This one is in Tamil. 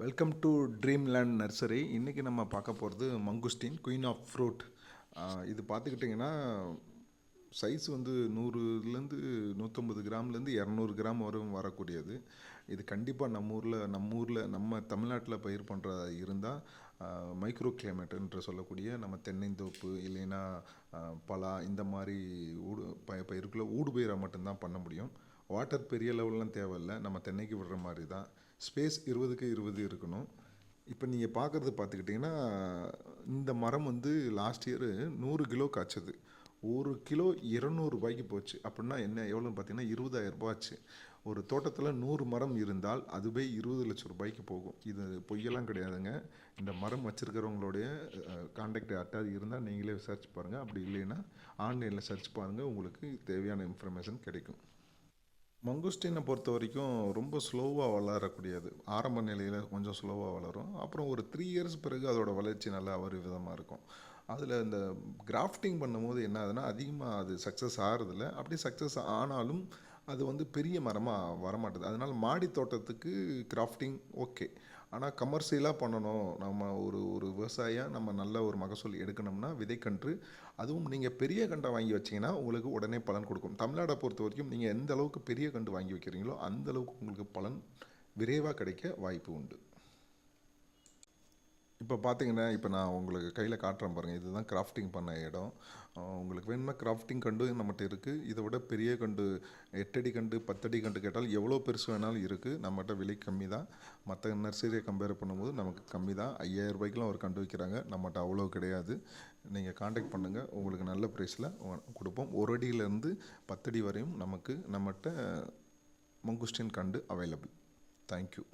Welcome to dream land nursery இன்றைக்கி நம்ம பார்க்க போகிறது மங்குஸ்டின் குயின் ஆஃப் ஃப்ரூட் இது பார்த்துக்கிட்டிங்கன்னா சைஸ் வந்து நூறுலேருந்து நூற்றம்பது கிராம்லேருந்து இரநூறு கிராம் வரும் வரக்கூடியது. இது கண்டிப்பாக நம்ம ஊரில் நம்ம ஊரில் நம்ம தமிழ்நாட்டில் பயிர் பண்ணுறதா இருந்தால் மைக்ரோ கிளைமேட்டுன்ற சொல்லக்கூடிய நம்ம தென்னைந்தோப்பு இல்லைன்னா பலா இந்த மாதிரி ஊடு ப பயிருக்குள்ளே ஊடுபயிராக மட்டும்தான் பண்ண முடியும். வாட்டர் பெரிய லெவல்லாம் தேவையில்லை. நம்ம தென்னைக்கு விடுற மாதிரி தான் ஸ்பேஸ் இருபதுக்கு இருபது இருக்கணும். இப்போ நீங்கள் பார்க்குறது பார்த்துக்கிட்டிங்கன்னா இந்த மரம் வந்து லாஸ்ட் இயர் நூறு கிலோ காய்ச்சது. ஒரு கிலோ இருநூறுபாய்க்கு போச்சு. அப்படின்னா என்ன எவ்வளோன்னு பார்த்தீங்கன்னா இருபதாயிரம் ஆச்சு. ஒரு தோட்டத்தில் நூறு மரம் இருந்தால் அதுவே இருபது லட்சம் ரூபாய்க்கு போகும். இது பொய்யெல்லாம் கிடையாதுங்க. இந்த மரம் வச்சுருக்கிறவங்களுடைய காண்டாக்ட் அட்டாது இருந்தால் நீங்களே விசாரிச்சு பாருங்கள் அப்படி இல்லைன்னா ஆன்லைனில் சர்ச் பாருங்கள் உங்களுக்கு தேவையான இன்ஃபர்மேஷன் கிடைக்கும். மங்குஸ்டினை பொறுத்த வரைக்கும் ரொம்ப ஸ்லோவாக வளரக்கூடியது. ஆரம்ப நிலையில் கொஞ்சம் ஸ்லோவாக வளரும். அப்புறம் ஒரு த்ரீ இயர்ஸ் பிறகு அதோட வளர்ச்சி நல்லா ஒரு விதமாக இருக்கும். அதில் இந்த கிராஃப்டிங் பண்ணும்போது என்ன ஆகுதுன்னா அதிகமாக அது சக்ஸஸ் ஆகிறதில்ல அப்படி சக்ஸஸ் ஆனாலும் அது வந்து பெரிய மரமாக வரமாட்டுது. அதனால் மாடி தோட்டத்துக்கு கிராஃப்டிங் ஓகே ஆனால் கமர்ஷியலாக பண்ணணும். நம்ம ஒரு ஒரு விவசாயியாக நம்ம நல்ல ஒரு மகசூல் எடுக்கணும்னா விதைக்கன்று. அதுவும் நீங்கள் பெரிய கண்டை வாங்கி வச்சீங்கன்னா உங்களுக்கு உடனே பலன் கொடுக்கும். தமிழ்நாடை பொறுத்த வரைக்கும் நீங்கள் எந்த அளவுக்கு பெரிய கண்டு வாங்கி வைக்கிறீங்களோ அந்த அளவுக்கு உங்களுக்கு பலன் விரைவாக கிடைக்க வாய்ப்பு உண்டு. இப்போ பார்த்தீங்கன்னா இப்போ நான் உங்களுக்கு கையில் காட்டுறேன் பாருங்கள் இதுதான் கிராஃப்டிங் பண்ண இடம். உங்களுக்கு வேணும்னா கிராஃப்டிங் கண்டு நம்மகிட்ட இருக்குது இதை விட பெரிய கண்டு எட்டடி கண்டு பத்தடி கண்டு கேட்டால் எவ்வளோ பெருசு வேணாலும் இருக்குது நம்மகிட்ட விலை கம்மி தான். மற்ற நர்சரியை கம்பேர் பண்ணும்போது நமக்கு கம்மி தான். ஐயாயிரம் ரூபாய்க்கெலாம் ஒரு கண்டு வைக்கிறாங்க நம்மகிட்ட அவ்வளோ கிடையாது. நீங்கள் காண்டாக்ட் பண்ணுங்கள் உங்களுக்கு நல்ல ப்ரைஸில் கொடுப்போம். ஒரு அடியிலேருந்து பத்தடி வரையும் நமக்கு நம்மகிட்ட மங்குஸ்டின் கண்டு அவைலபிள் தேங்க்யூ